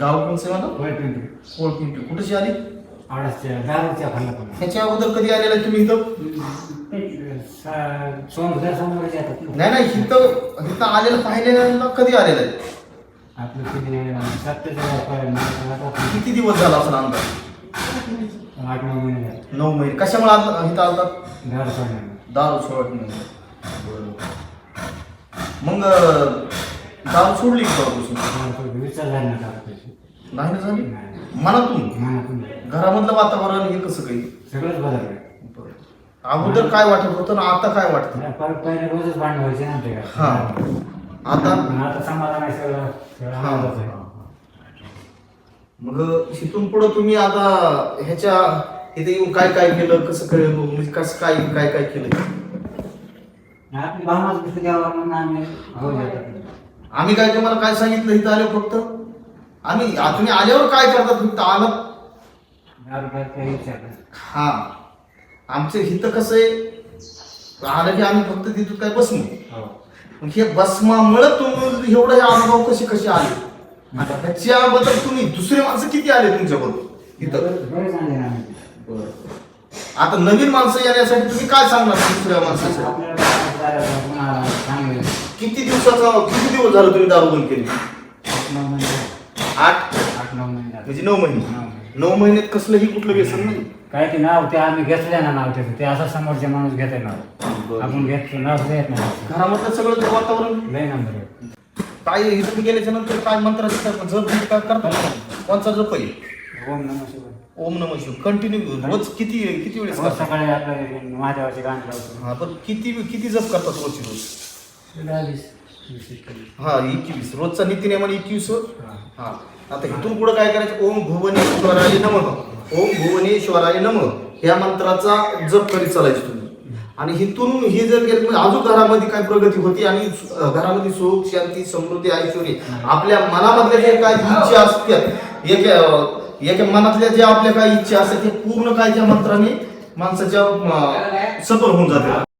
गाव कोणचं आहे मला होय पिंटू कोळपिंटी कुठेशी आली? आडसच्या दारूच्या खाल्ला पण ह्याच्या अगोदर कधी आलेला आहे तुम्ही इथं? सोमवार सोमवार येतात नाही नाही इथं इथं आलेलं पाहिलेलं कधी आलेलं आहे? आपलं किती सत्तेच्या किती दिवस झाला असं अंदाज? आठ नऊ महिने झाले. नऊ महिने. कशामुळे आल- इथं आलतात दारू सोडण्यानं. दारू सोडत मग अं, दारू सोडली का तेव्हापासून? विचार झाला नाही ना झाली? नाही. मनातून? मनातून घरामधलं वातावरण हे कसं काही? सगळंच बदललं. अगोदर काय वाटत होतं ना आता काय वाटतं? नाही, परत पहिले रोजच भांडण व्हायचे ना ते. हा. आता? पण आता समाधान आहे सगळं सगळं हा. आनंदाचं आहे. मग इथून पुढं तुम्ही आता ह्याच्या इथे येऊन काय काय केलं? कसं काय म्हणजे कसं काय काय काय केलं? आणि आपली भावनाच द्यावं म्हणून आम्ही येतात आम्ही काय तुम्हाला काय सांगितलं? इथं आलो फक्त. आम्ही तुम्ही आल्यावर काय करतात? फक्त आलं. हा. आमचं इथं कसं आहे? आलं की आम्ही फक्त तिथं काय बसलो हो. मग हे बसमामुळं तुम्ही एवढे अनुभव कसे कसे आले? आता ह्याच्याबद्दल तुम्ही दुसरे माणसं किती आले तुमच्याबरोबर? इथं बरेच बरेच आणले ना आम्ही. आता नवीन माणसं येण्यासाठी तुम्ही काय सांगणार दुसऱ्या माणसाचं. किती दिवसाचा किती दिवस झालं तुम्ही दारू बंद केली? आठ. म्हणजे नऊ महिने. नऊ महिने. नऊ महिन्यात कसलंही कुठलं व्यसन नाही. काय ते नाव ते आम्ही घेतलं ना नाव त्याचं. ते असं समोरचे माणूस घेते नाव. आपण घेतो नाव देत नाही. घरामधलं सगळं ते वातावरण? लय नंबर आहे. काय इथून गेल्याच्यानंतर काय मंत्राचं जप करतात कोणचा जप आहे? ओम नमः शिवाय. ओम नम शिव कंटिन्यू रोज किती किती वेळेस रोज? सकाळी आपलं माझ्यावरचे गाणं लावतो. हा पण किती किती जप करतात रोजची रोज. हा एकवीस. रोजचा नित्यनेम आणि एकवीस हा. हा. आता इथून पुढे काय करायचं? ओम भुवनेश्वराय नम. ओम भुवनेश्वराय नम. या मंत्राचा जप करीत चालायचं तुम्ही. आणि इथून हे जर केलं म्हणजे अजून घरामध्ये काय प्रगती होती आणि घरामध्ये सुख शांती समृद्धी ऐश्वर्य आपल्या मनामधल्या जे काय इच्छा असतात एका याच्या मनातल्या ज्या आपल्या काही इच्छा असतात ते पूर्ण काय त्या मंत्राने माणसाच्या सफल होऊन जाते